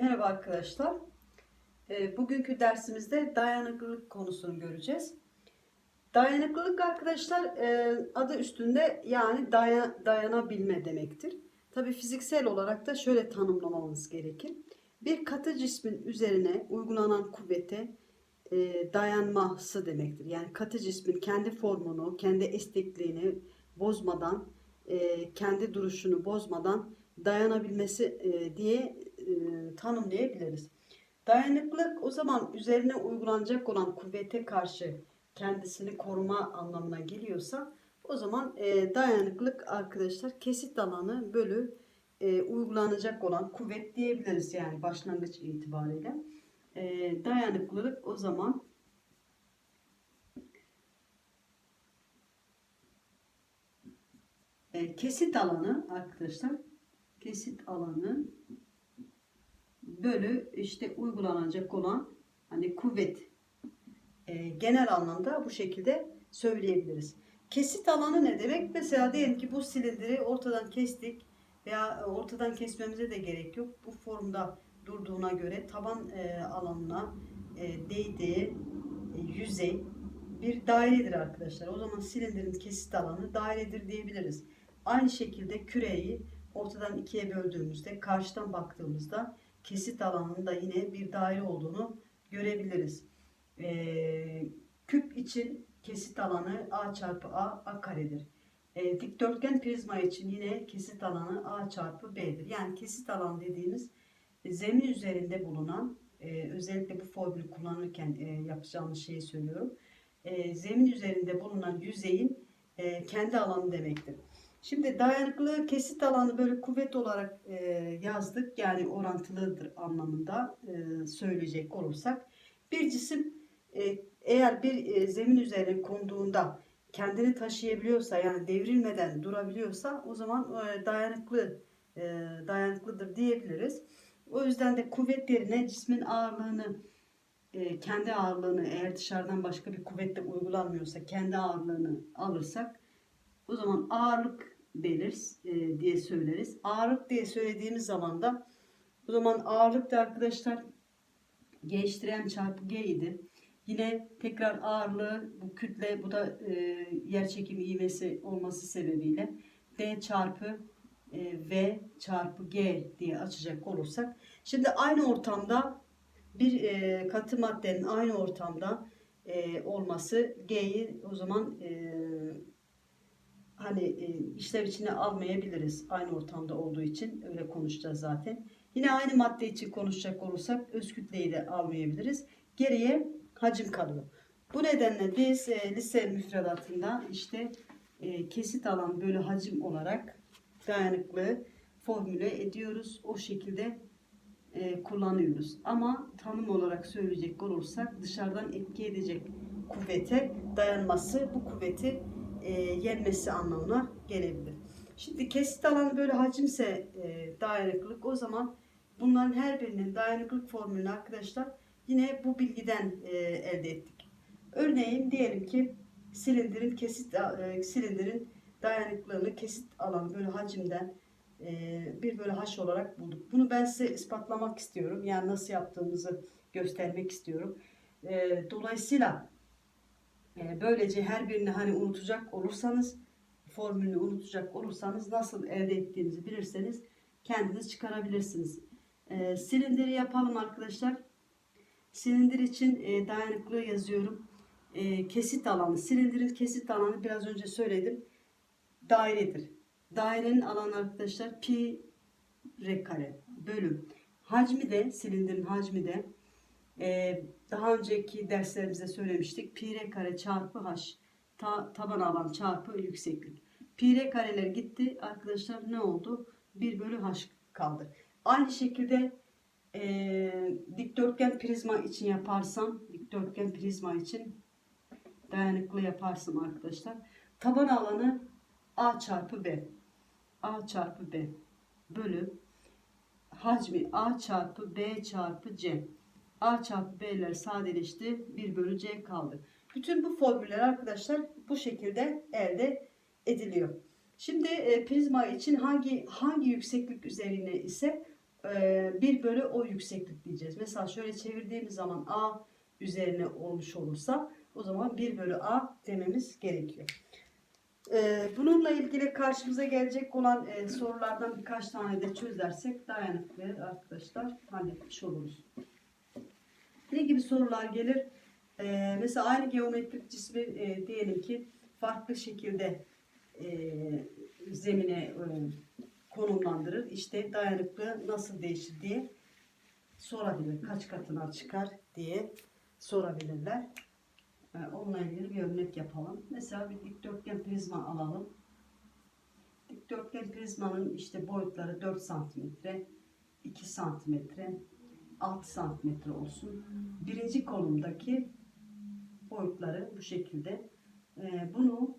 Merhaba arkadaşlar. Ee, Bugünkü dersimizde dayanıklılık konusunu göreceğiz. Dayanıklılık arkadaşlar e, adı üstünde yani daya- dayanabilme demektir. Tabi fiziksel olarak da şöyle tanımlamamız gerekir. Bir katı cismin üzerine uygulanan kuvvete e, dayanması demektir. Yani katı cismin kendi formunu, kendi esnekliğini bozmadan, e, kendi duruşunu bozmadan dayanabilmesi diye tanımlayabiliriz. Dayanıklılık o zaman üzerine uygulanacak olan kuvvete karşı kendisini koruma anlamına geliyorsa o zaman e, dayanıklılık arkadaşlar kesit alanı bölü e, uygulanacak olan kuvvet diyebiliriz yani başlangıç itibariyle. E, dayanıklılık o zaman e, kesit alanı arkadaşlar kesit alanı bölü işte uygulanacak olan hani kuvvet e, genel anlamda bu şekilde söyleyebiliriz. Kesit alanı ne demek? Mesela diyelim ki bu silindiri ortadan kestik veya ortadan kesmemize de gerek yok. Bu formda durduğuna göre taban e, alanına e, değdiği e, yüzey bir dairedir arkadaşlar. O zaman silindirin kesit alanı dairedir diyebiliriz. Aynı şekilde küreyi ortadan ikiye böldüğümüzde karşıdan baktığımızda kesit alanının da yine bir daire olduğunu görebiliriz. Ee, küp için kesit alanı a çarpı a a karedir. Ee, dikdörtgen prizma için yine kesit alanı a çarpı b'dir. Yani kesit alan dediğimiz e, zemin üzerinde bulunan e, özellikle bu formülü kullanırken e, yapacağımız şeyi söylüyorum. E, zemin üzerinde bulunan yüzeyin e, kendi alanı demektir. Şimdi dayanıklı kesit alanı böyle kuvvet olarak e, yazdık. Yani orantılıdır anlamında e, söyleyecek olursak. Bir cisim e, eğer bir e, zemin üzerine konduğunda kendini taşıyabiliyorsa yani devrilmeden durabiliyorsa o zaman e, dayanıklı e, dayanıklıdır diyebiliriz. O yüzden de kuvvet yerine cismin ağırlığını e, kendi ağırlığını eğer dışarıdan başka bir kuvvetle uygulanmıyorsa kendi ağırlığını alırsak o zaman ağırlık denir e, diye söyleriz. Ağırlık diye söylediğimiz zaman da o zaman ağırlık da arkadaşlar G M çarpı G idi. Yine tekrar ağırlığı bu kütle bu da e, yer çekimi ivmesi olması sebebiyle D çarpı e, V çarpı G diye açacak olursak. Şimdi aynı ortamda bir e, katı maddenin aynı ortamda e, olması G'yi o zaman e, hani e, işler içine almayabiliriz aynı ortamda olduğu için öyle konuşacağız zaten. Yine aynı madde için konuşacak olursak öz kütleyi de almayabiliriz. Geriye hacim kalıyor. Bu nedenle biz e, lise müfredatında işte e, kesit alan bölü hacim olarak dayanıklı formüle ediyoruz. O şekilde e, kullanıyoruz. Ama tanım olarak söyleyecek olursak dışarıdan etki edecek kuvvete dayanması bu kuvveti e, yenmesi anlamına gelebilir. Şimdi kesit alanı böyle hacimse e, dayanıklılık o zaman bunların her birinin dayanıklılık formülünü arkadaşlar yine bu bilgiden e, elde ettik. Örneğin diyelim ki silindirin kesit e, silindirin dayanıklılığını kesit alanı böyle hacimden e, bir böyle haş olarak bulduk. Bunu ben size ispatlamak istiyorum. Yani nasıl yaptığımızı göstermek istiyorum. E, dolayısıyla böylece her birini hani unutacak olursanız formülünü unutacak olursanız nasıl elde ettiğinizi bilirseniz kendiniz çıkarabilirsiniz. E, silindiri yapalım arkadaşlar. Silindir için e, dayanıklı yazıyorum. E, kesit alanı. Silindirin kesit alanı biraz önce söyledim. Dairedir. Dairenin alanı arkadaşlar pi r kare bölüm. Hacmi de silindirin hacmi de e, daha önceki derslerimizde söylemiştik. Pi r kare çarpı h ta, taban alan çarpı yükseklik. Pi r kareler gitti arkadaşlar ne oldu? 1 bölü h kaldı. Aynı şekilde e, dikdörtgen prizma için yaparsam dikdörtgen prizma için dayanıklı yaparsam arkadaşlar taban alanı a çarpı b a çarpı b bölü hacmi a çarpı b çarpı c a çarpı b'ler sadeleşti 1 bölü c kaldı. Bütün bu formüller arkadaşlar bu şekilde elde ediliyor. Şimdi e, prizma için hangi hangi yükseklik üzerine ise e, 1 bölü o yükseklik diyeceğiz. Mesela şöyle çevirdiğimiz zaman A üzerine olmuş olursa o zaman 1 bölü A dememiz gerekiyor. E, bununla ilgili karşımıza gelecek olan e, sorulardan birkaç tane de çözersek dayanıklı arkadaşlar halletmiş oluruz. Ne gibi sorular gelir? E, mesela aynı geometrik cismi e, diyelim ki farklı şekilde e, zemine e, konumlandırır. İşte dayanıklı nasıl değişir diye sorabilir. Kaç katına çıkar diye sorabilirler. E, onunla ilgili bir örnek yapalım. Mesela bir dikdörtgen prizma alalım. Dikdörtgen prizmanın işte boyutları 4 santimetre, 2 santimetre, 6 santimetre olsun. Birinci konumdaki boyutları bu şekilde. E, bunu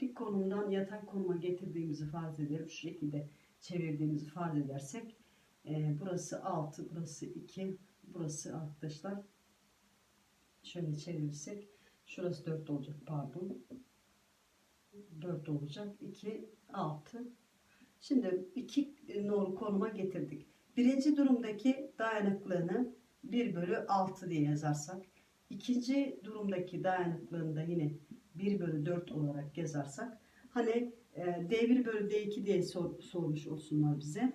dik konumdan yatay konuma getirdiğimizi farz edelim. Şu şekilde çevirdiğimizi farz edersek e, burası 6, burası 2, burası arkadaşlar şöyle çevirirsek şurası 4 olacak pardon 4 olacak 2 6 şimdi 2 nolu konuma getirdik birinci durumdaki dayanıklılığını 1 bölü 6 diye yazarsak ikinci durumdaki dayanıklılığını da yine 1 bölü 4 olarak yazarsak hani e, D1 bölü D2 diye sor, sormuş olsunlar bize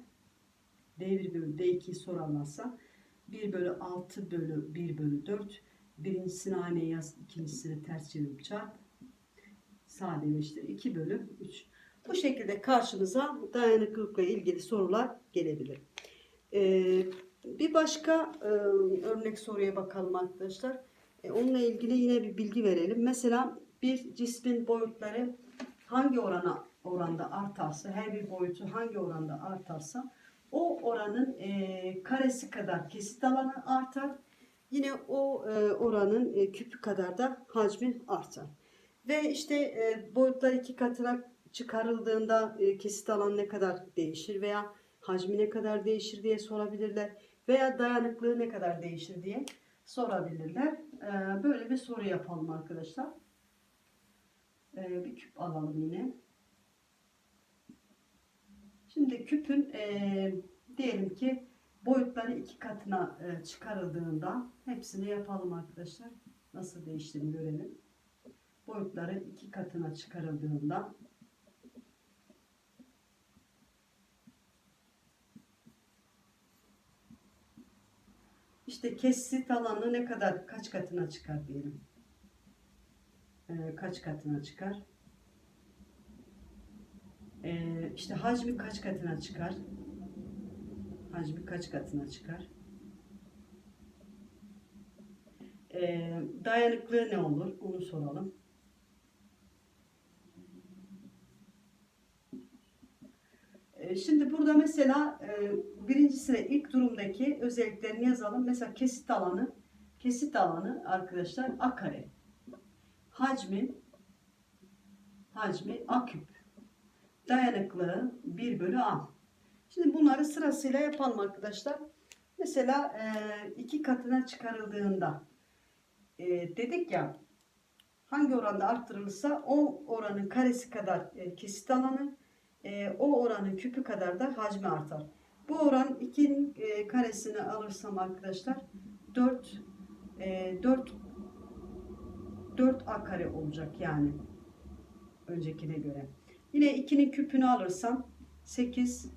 D1 bölü D2'yi sorarlarsa 1 bölü 6 bölü 1 bölü 4 birincisini aynı yaz ikincisini ters çevirip çarp sadeleştir 2 bölü 3 bu şekilde karşınıza dayanıklılıkla ilgili sorular gelebilir. Ee, bir başka e, örnek soruya bakalım arkadaşlar. E, onunla ilgili yine bir bilgi verelim. Mesela bir cismin boyutları hangi orana oranda artarsa, her bir boyutu hangi oranda artarsa o oranın e, karesi kadar kesit alanı artar. Yine o e, oranın e, küpü kadar da hacmi artar. Ve işte e, boyutlar iki katına çıkarıldığında e, kesit alanı ne kadar değişir veya hacmi ne kadar değişir diye sorabilirler. Veya dayanıklığı ne kadar değişir diye sorabilirler. E, böyle bir soru yapalım arkadaşlar. E, bir küp alalım yine. Şimdi küpün e, diyelim ki boyutları iki katına e, çıkarıldığında hepsini yapalım arkadaşlar. Nasıl değiştiğini görelim. Boyutları iki katına çıkarıldığında işte kesit alanı ne kadar kaç katına çıkar diyelim. E, kaç katına çıkar? E, işte hacmi kaç katına çıkar? Hacmi kaç katına çıkar? Ee, dayanıklığı ne olur? Onu soralım. Şimdi burada mesela e, birincisine ilk durumdaki özelliklerini yazalım. Mesela kesit alanı. Kesit alanı arkadaşlar a kare. Hacmi hacmi a küp. Dayanıklığı 1 bölü a. Şimdi bunları sırasıyla yapalım arkadaşlar. Mesela e, iki katına çıkarıldığında e, dedik ya hangi oranda arttırılırsa o oranın karesi kadar kesit alanı e, o oranın küpü kadar da hacmi artar. Bu oran 2'nin e, karesini alırsam arkadaşlar 4 e, 4 4 a kare olacak yani öncekine göre. Yine 2'nin küpünü alırsam 8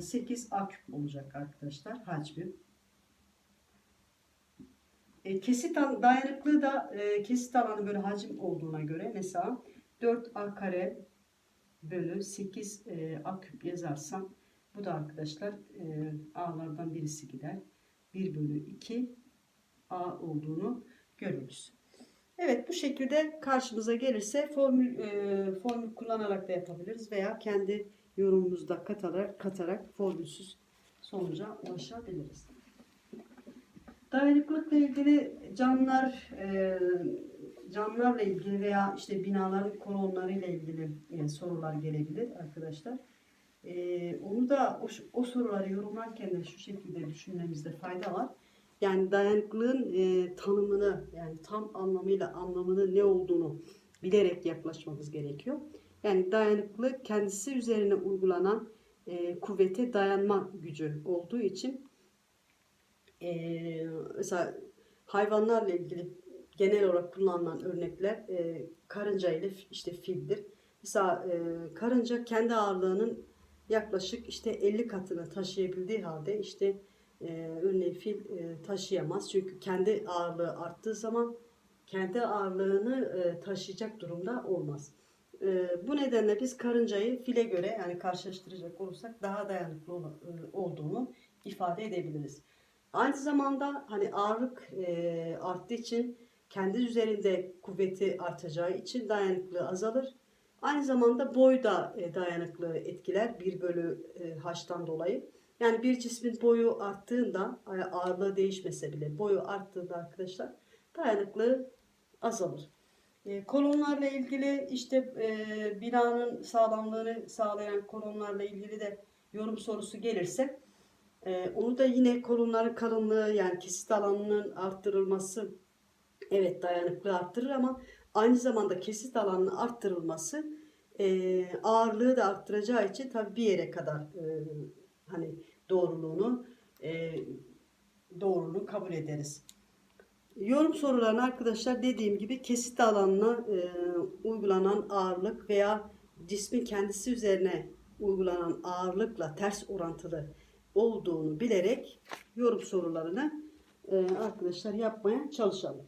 8 a küp olacak arkadaşlar hacmi. E, kesit al- dayanıklığı da e, kesit alanı böyle hacim olduğuna göre mesela 4 a kare bölü 8 e, a küp yazarsam bu da arkadaşlar e, a'lardan birisi gider. 1 bölü 2 a olduğunu görürüz. Evet bu şekilde karşımıza gelirse formül e, formül kullanarak da yapabiliriz veya kendi yorumumuzda katarak, katarak formülsüz sonuca ulaşabiliriz. Dayanıklılıkla ilgili camlar, e, camlarla ilgili veya işte binaların kolonlarıyla ilgili sorular gelebilir arkadaşlar. E, onu da o, o soruları yorumlarken de şu şekilde düşünmemizde fayda var. Yani dayanıklılığın e, tanımını yani tam anlamıyla anlamının ne olduğunu bilerek yaklaşmamız gerekiyor. Yani dayanıklılık kendisi üzerine uygulanan e, kuvvete dayanma gücü olduğu için e, mesela hayvanlarla ilgili genel olarak kullanılan örnekler e, karınca ile işte fildir. Mesela e, karınca kendi ağırlığının yaklaşık işte 50 katını taşıyabildiği halde işte e, örneğin fil e, taşıyamaz. Çünkü kendi ağırlığı arttığı zaman kendi ağırlığını e, taşıyacak durumda olmaz. E, bu nedenle biz karıncayı file göre yani karşılaştıracak olursak daha dayanıklı ol- e, olduğunu ifade edebiliriz. Aynı zamanda hani ağırlık e, arttığı için kendi üzerinde kuvveti artacağı için dayanıklığı azalır. Aynı zamanda boy da e, dayanıklığı etkiler 1 bölü e, h'tan dolayı. Yani bir cismin boyu arttığında e, ağırlığı değişmese bile boyu arttığında arkadaşlar dayanıklığı azalır. Kolonlarla ilgili işte binanın sağlamlığını sağlayan kolonlarla ilgili de yorum sorusu gelirse onu da yine kolonların kalınlığı yani kesit alanının arttırılması evet dayanıklığı arttırır ama aynı zamanda kesit alanının arttırılması e, ağırlığı da arttıracağı için tabii bir yere kadar e, hani doğruluğunu e, doğruluğunu kabul ederiz. Yorum sorularını arkadaşlar dediğim gibi kesit alanına e, uygulanan ağırlık veya cismin kendisi üzerine uygulanan ağırlıkla ters orantılı olduğunu bilerek yorum sorularını e, arkadaşlar yapmaya çalışalım.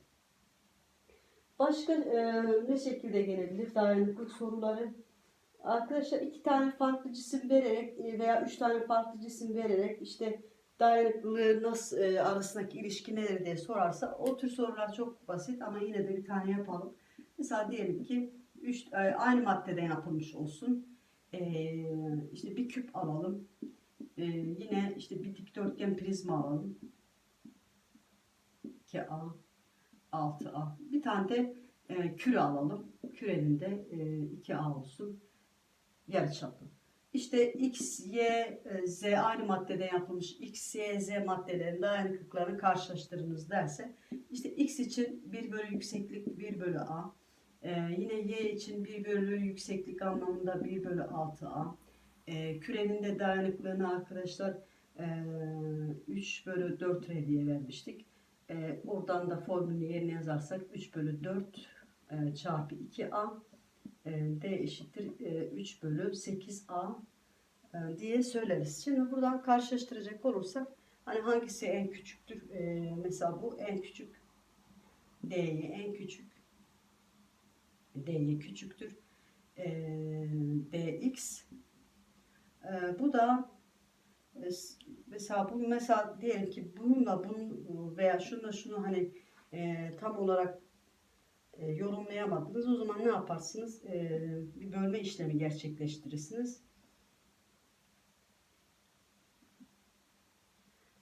Başka e, ne şekilde gelebilir dayanıklık soruları? Arkadaşlar iki tane farklı cisim vererek e, veya üç tane farklı cisim vererek işte dayanıklılığı nasıl e, arasındaki ilişki nedir diye sorarsa o tür sorular çok basit ama yine de bir tane yapalım. Mesela diyelim ki üç, e, aynı maddeden yapılmış olsun. E, işte bir küp alalım. E, yine işte bir dikdörtgen prizma alalım. 2A, 6A. Bir tane de e, küre alalım. Kürenin de e, 2A olsun. Yarıçapı. İşte X, Y, e, Z aynı maddeden yapılmış X, Y, Z maddelerin dayanıklıklarını karşılaştırınız derse işte X için 1 bölü yükseklik 1 bölü A. E, yine Y için 1 bölü yükseklik anlamında 1 bölü 6A. E, kürenin de dayanıklılığını arkadaşlar e, 3 bölü 4 R diye vermiştik. E, oradan da formülünü yerine yazarsak 3 bölü 4 e, çarpı 2A e, D eşittir e, 3 bölü 8A e, diye söyleriz. Şimdi buradan karşılaştıracak olursak hani hangisi en küçüktür? E, mesela bu en küçük D'ye en küçük D'ye küçüktür. E, DX e, bu da e, mesela bu mesela diyelim ki bununla bunun veya şununla şunu hani e, tam olarak e, yorumlayamadınız. O zaman ne yaparsınız? E, bir bölme işlemi gerçekleştirirsiniz.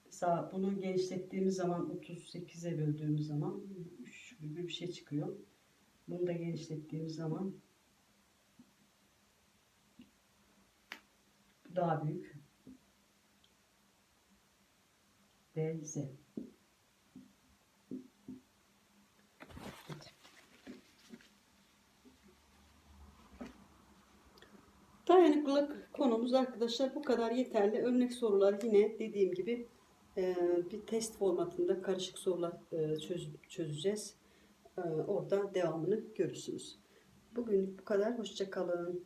Mesela bunu genişlettiğimiz zaman 38'e böldüğümüz zaman 3 gibi bir şey çıkıyor. Bunu da genişlettiğimiz zaman daha büyük. Z. Dayanıklılık konumuz arkadaşlar bu kadar yeterli. Örnek sorular yine dediğim gibi e, bir test formatında karışık sorular e, çöz- çözeceğiz. E, Orada devamını görürsünüz. Bugün bu kadar. Hoşça kalın.